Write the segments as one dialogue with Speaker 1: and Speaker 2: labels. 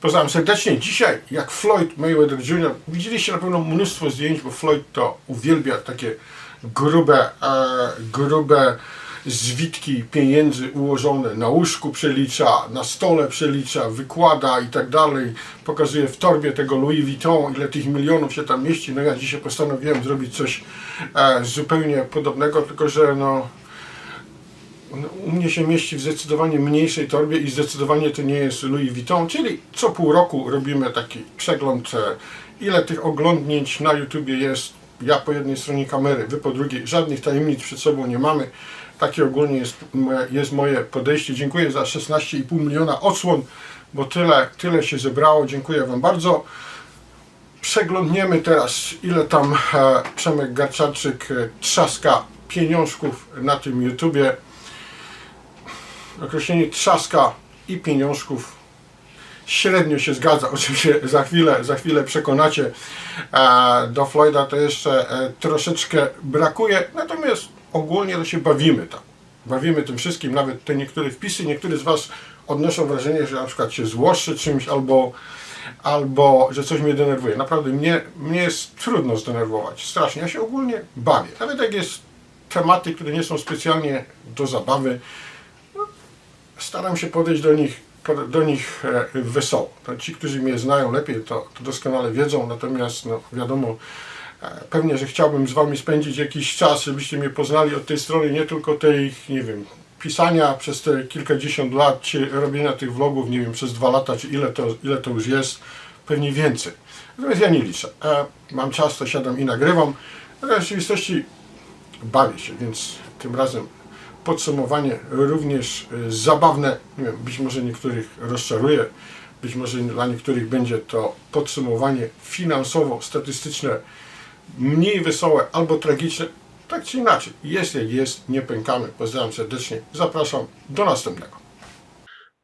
Speaker 1: Pozdrawiam serdecznie. Dzisiaj, jak Floyd Mayweather Jr., widzieliście na pewno mnóstwo zdjęć, bo Floyd to uwielbia takie grube, e, grube zwitki pieniędzy ułożone na łóżku przelicza, na stole przelicza, wykłada i tak dalej. Pokazuje w torbie tego Louis Vuitton, ile tych milionów się tam mieści. No ja dzisiaj postanowiłem zrobić coś e, zupełnie podobnego, tylko że no u mnie się mieści w zdecydowanie mniejszej torbie i zdecydowanie to nie jest Louis Vuitton, czyli co pół roku robimy taki przegląd, ile tych oglądnięć na YouTubie jest. Ja po jednej stronie kamery, wy po drugiej. Żadnych tajemnic przed sobą nie mamy. Takie ogólnie jest, jest moje podejście. Dziękuję za 16,5 miliona odsłon, bo tyle, tyle się zebrało. Dziękuję Wam bardzo. Przeglądniemy teraz, ile tam e, Przemek Garczarczyk e, trzaska pieniążków na tym YouTubie określenie trzaska i pieniążków średnio się zgadza. Oczywiście za chwilę, za chwilę przekonacie. E, Do Floyda to jeszcze e, troszeczkę brakuje, natomiast ogólnie to się bawimy tam. Bawimy tym wszystkim, nawet te niektóre wpisy, niektórzy z Was odnoszą wrażenie, że na przykład się złoszczy czymś albo, albo że coś mnie denerwuje. Naprawdę mnie, mnie jest trudno zdenerwować. Strasznie. Ja się ogólnie bawię. Nawet jak jest tematy, które nie są specjalnie do zabawy, staram się podejść do nich, do nich e, wesoło. To ci, którzy mnie znają lepiej, to, to doskonale wiedzą, natomiast no, wiadomo, e, pewnie, że chciałbym z Wami spędzić jakiś czas, żebyście mnie poznali od tej strony, nie tylko tej, nie wiem, pisania przez te kilkadziesiąt lat, czy robienia tych vlogów, nie wiem, przez dwa lata, czy ile to, ile to już jest, pewnie więcej. Natomiast ja nie liczę. E, mam czas, to siadam i nagrywam, ale w rzeczywistości bawię się, więc tym razem podsumowanie również e, zabawne. Nie wiem, być może niektórych rozczaruje, być może dla niektórych będzie to podsumowanie finansowo-statystyczne mniej wesołe albo tragiczne. Tak czy inaczej, jak jest, nie pękamy. Pozdrawiam serdecznie, zapraszam do następnego.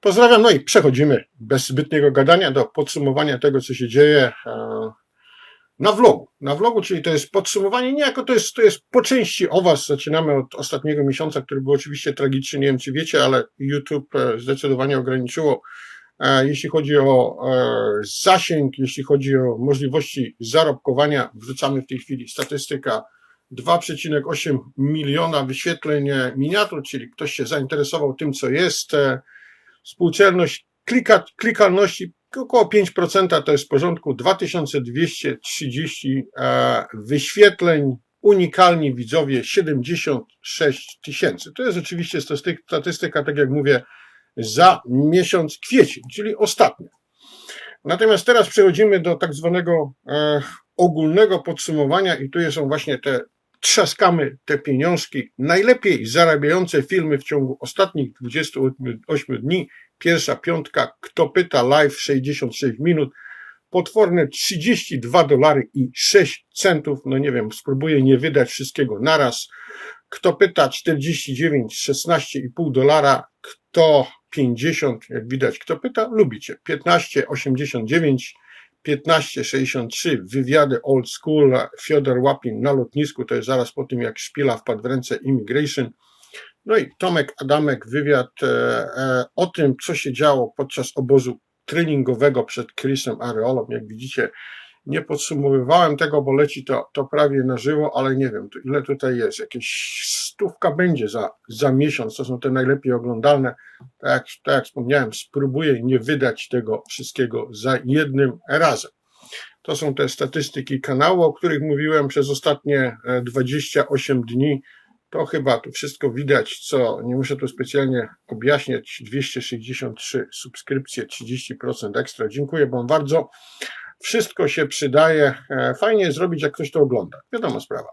Speaker 1: Pozdrawiam, no i przechodzimy bez zbytniego gadania do podsumowania tego, co się dzieje e, na vlogu. Na vlogu, czyli to jest podsumowanie, niejako to jest, to jest po części o Was. Zaczynamy od ostatniego miesiąca, który był oczywiście tragiczny, nie wiem czy wiecie, ale YouTube e, zdecydowanie ograniczyło, e, jeśli chodzi o e, zasięg, jeśli chodzi o możliwości zarobkowania. Wrzucamy w tej chwili statystyka 2,8 miliona wyświetleń miniatur, czyli ktoś się zainteresował tym, co jest. Współcelność klika, klikalności około 5% to jest w porządku. 2230 e, wyświetleń, unikalni widzowie 76 tysięcy. To jest oczywiście statystyka, tak jak mówię, za miesiąc kwiecień, czyli ostatnia. Natomiast teraz przechodzimy do tak zwanego e, ogólnego podsumowania i tu są właśnie te trzaskamy te pieniążki, najlepiej zarabiające filmy w ciągu ostatnich 28 dni. Pierwsza piątka, kto pyta live 66 minut, potworne 32 dolary i 6 centów. No nie wiem, spróbuję nie wydać wszystkiego naraz. Kto pyta 49, 16,5 dolara, kto 50, jak widać, kto pyta, lubicie. 15, 89, 1563, wywiady old school, Fiodor Łapin na lotnisku, to jest zaraz po tym, jak szpila wpadł w ręce Immigration. No i Tomek Adamek, wywiad e, e, o tym, co się działo podczas obozu treningowego przed Chrisem Areolą. Jak widzicie, nie podsumowywałem tego, bo leci to, to prawie na żywo, ale nie wiem, ile tutaj jest. Jakieś stówka będzie za, za miesiąc. To są te najlepiej oglądalne. Tak jak, tak jak wspomniałem, spróbuję nie wydać tego wszystkiego za jednym razem. To są te statystyki kanału, o których mówiłem przez ostatnie e, 28 dni. To chyba tu wszystko widać, co nie muszę tu specjalnie objaśniać. 263 subskrypcje, 30% ekstra. Dziękuję Wam bardzo. Wszystko się przydaje. E, Fajnie jest zrobić, jak ktoś to ogląda. Wiadoma sprawa.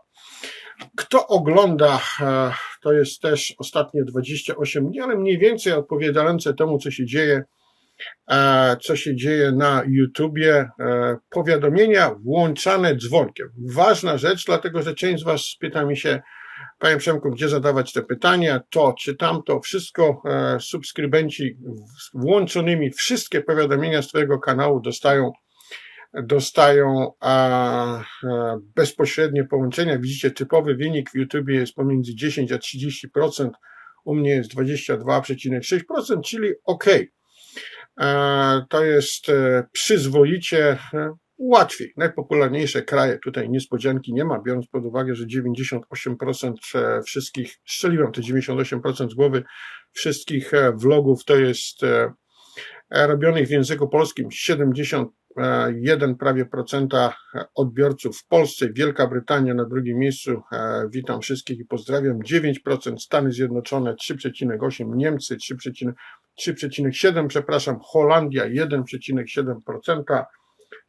Speaker 1: Kto ogląda, e, to jest też ostatnie 28 dni, ale mniej więcej odpowiadające temu, co się dzieje, e, co się dzieje na YouTubie. Powiadomienia włączane dzwonkiem. Ważna rzecz, dlatego że część z Was pyta mi się, Panie Przemku, gdzie zadawać te pytania, to czy tamto, wszystko subskrybenci włączonymi, wszystkie powiadomienia z Twojego kanału dostają dostają a, bezpośrednie połączenia. Widzicie, typowy wynik w YouTube jest pomiędzy 10 a 30%, u mnie jest 22,6%, czyli ok. To jest e, przyzwoicie e, łatwiej. Najpopularniejsze kraje, tutaj niespodzianki nie ma, biorąc pod uwagę, że 98% e, wszystkich, strzeliłem te 98% z głowy, wszystkich vlogów to jest robionych w języku polskim 71 prawie procenta odbiorców w Polsce, Wielka Brytania na drugim miejscu, e, witam wszystkich i pozdrawiam, 9% Stany Zjednoczone, 3,8 Niemcy, 3,7 3,7, przepraszam, Holandia 1,7%.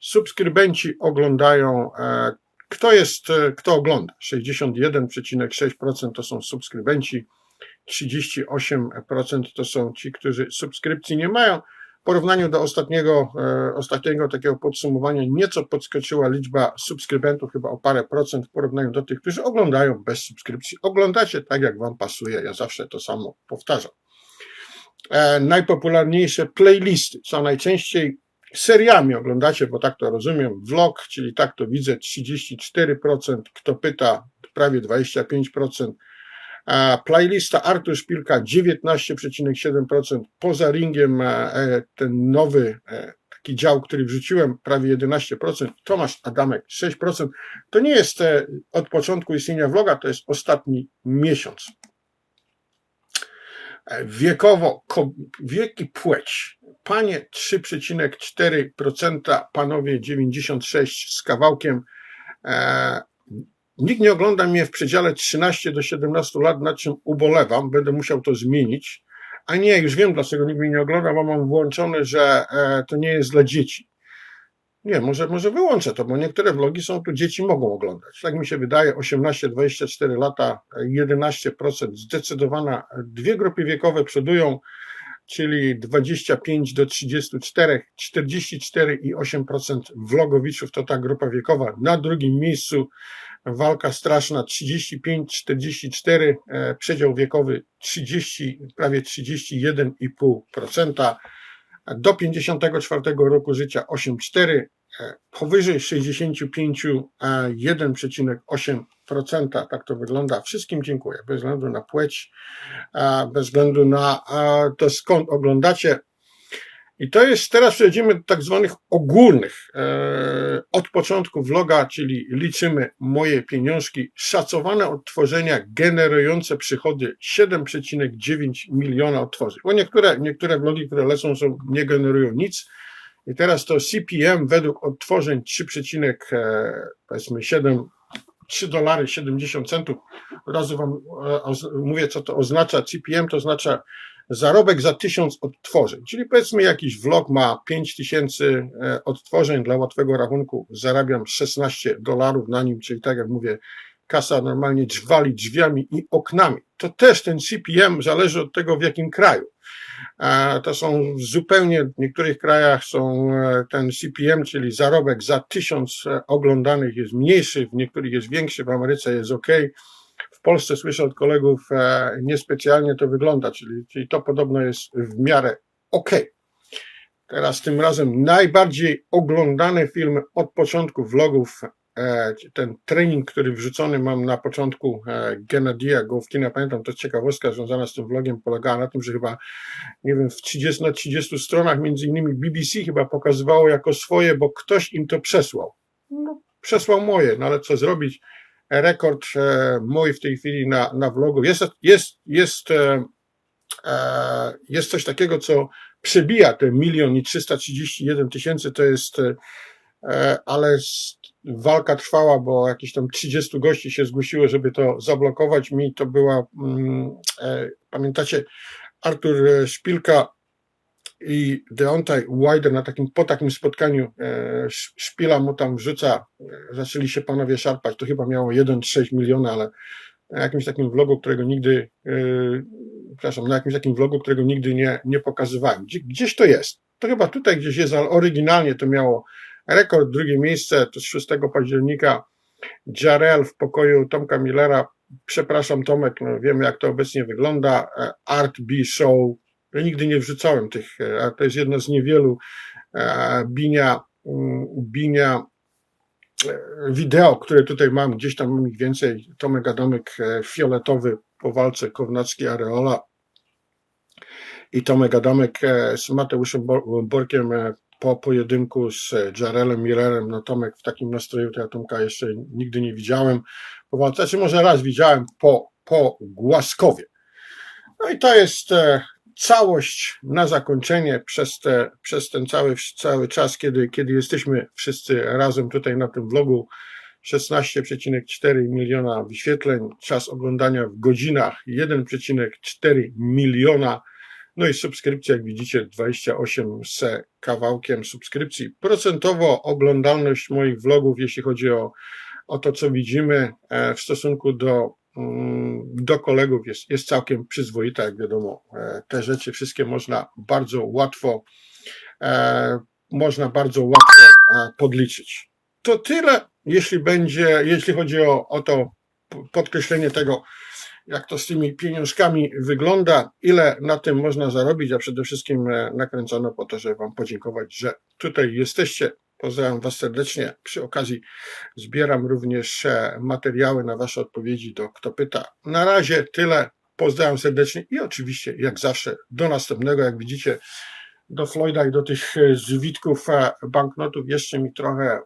Speaker 1: Subskrybenci oglądają, e, kto jest, e, kto ogląda? 61,6% to są subskrybenci, 38% to są ci, którzy subskrypcji nie mają. Porównaniu do ostatniego, e, ostatniego takiego podsumowania nieco podskoczyła liczba subskrybentów chyba o parę procent w porównaniu do tych, którzy oglądają bez subskrypcji. Oglądacie tak, jak wam pasuje. Ja zawsze to samo powtarzam e, najpopularniejsze playlisty, co najczęściej seriami oglądacie, bo tak to rozumiem, vlog, czyli tak to widzę, 34%, kto pyta, prawie 25%, a playlista Artur Szpilka 19,7%, poza ringiem e, e, ten nowy e, taki dział, który wrzuciłem, prawie 11%, Tomasz Adamek 6%, to nie jest od początku istnienia vloga, to jest ostatni miesiąc wiekowo, ko- wiek i płeć. Panie 3,4%, panowie 96 z kawałkiem. Nikt nie ogląda mnie w przedziale 13 do 17 lat, nad czym ubolewam, będę musiał to zmienić. A nie, już wiem dlaczego nikt mnie nie ogląda, bo mam włączone, że e, to nie jest dla dzieci. Nie, może, może wyłączę to, bo niektóre vlogi są tu, dzieci mogą oglądać. Tak mi się wydaje, 18-24 lata, 11%, zdecydowana, dwie grupy wiekowe przodują, czyli 25 do 34, 44,8% vlogowiczów to ta grupa wiekowa. Na drugim miejscu walka straszna, 35-44, e, przedział wiekowy 30, prawie 31,5% do 54 roku życia 8,4, e, powyżej 65 e, 1,8%. Tak to wygląda. Wszystkim dziękuję, bez względu na płeć, e, bez względu na e, to skąd oglądacie. I to jest, teraz przejdziemy do tak zwanych ogólnych, e, od początku vloga, czyli liczymy moje pieniążki, szacowane odtworzenia generujące przychody 7,9 miliona odtworzeń. Bo niektóre, niektóre vlogi, które lecą, są, nie generują nic. I teraz to CPM według odtworzeń 3, e, powiedzmy 7, 3 dolary 70 centów. Od razu wam e, mówię, co to oznacza. CPM to oznacza zarobek za tysiąc odtworzeń. Czyli powiedzmy jakiś vlog ma 5000 e, odtworzeń dla łatwego rachunku, zarabiam 16 dolarów na nim, czyli tak jak mówię, kasa normalnie drzwali drzwiami i oknami. To też ten CPM zależy od tego w jakim kraju. E, To są zupełnie, w niektórych krajach są e, ten CPM, czyli zarobek za tysiąc oglądanych jest mniejszy, w niektórych jest większy, w Ameryce jest ok. Polsce słyszę od kolegów, e, niespecjalnie to wygląda, czyli, czyli to podobno jest w miarę ok. Teraz tym razem najbardziej oglądany film od początku vlogów, e, ten trening, który wrzucony mam na początku e, Gennadia Gołowkina, pamiętam, to ciekawostka związana z tym vlogiem polegała na tym, że chyba, nie wiem, w 30 na 30 stronach, między innymi BBC chyba pokazywało jako swoje, bo ktoś im to przesłał. No, przesłał moje, no ale co zrobić? Rekord e, mój w tej chwili na, na vlogu. Jest, jest, jest, e, e, jest coś takiego, co przebija te milion i 331 tysięcy, to jest, ale walka trwała, bo jakieś tam 30 gości się zgłosiło, żeby to zablokować. Mi to była, mm, pamiętacie, Artur Szpilka i Deontay Wilder na takim, po takim spotkaniu e, Sz- Szpila mu tam wrzuca, e, zaczęli się panowie szarpać, to chyba miało 1,6 miliona, ale na jakimś takim vlogu, którego nigdy, e, przepraszam, na jakimś takim vlogu, którego nigdy nie, nie pokazywałem. Gdzie, gdzieś to jest. To chyba tutaj gdzieś jest, ale oryginalnie to miało rekord, drugie miejsce, to z 6 października Jarel w pokoju Tomka Millera. Przepraszam Tomek, no wiemy jak to obecnie wygląda. E, Art B Show. Ja nigdy nie wrzucałem tych, e, a to jest jedno z niewielu e, binia, mm, binia e, wideo, które tutaj mam, gdzieś tam mam ich więcej. Tomek Adamek fioletowy po walce Kownacki Areola. i Tomek Adamek z Mateuszem Bo- Borkiem po pojedynku z Jarelem Mirerem. No Tomek w takim nastroju to ja Tomka jeszcze nigdy nie widziałem. Po walce, znaczy może raz widziałem po, po Głaskowie. No i to jest całość na zakończenie przez, te, przez ten cały, cały czas, kiedy, kiedy jesteśmy wszyscy razem tutaj na tym vlogu. 16,4 miliona wyświetleń, czas oglądania w godzinach 1,4 miliona, no i subskrypcja, jak widzicie, 28 z kawałkiem subskrypcji. Procentowo oglądalność moich vlogów, jeśli chodzi o, o to, co widzimy e, w stosunku do, do kolegów, jest, jest całkiem przyzwoita, jak wiadomo. E, Te rzeczy wszystkie można bardzo łatwo, e, można bardzo łatwo e, podliczyć. To tyle, jeśli będzie, jeśli chodzi o, o to podkreślenie tego, jak to z tymi pieniążkami wygląda, ile na tym można zarobić, a przede wszystkim nakręcono po to, żeby Wam podziękować, że tutaj jesteście. Pozdrawiam Was serdecznie. Przy okazji zbieram również e, materiały na Wasze odpowiedzi do Kto Pyta. Na razie tyle. Pozdrawiam serdecznie i oczywiście, jak zawsze, do następnego. Jak widzicie, do Floyda i do tych e, zwitków e, banknotów jeszcze mi trochę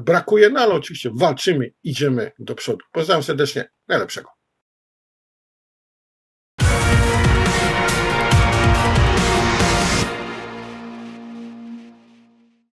Speaker 1: brakuje, no ale oczywiście walczymy, idziemy do przodu. Pozdrawiam serdecznie, najlepszego.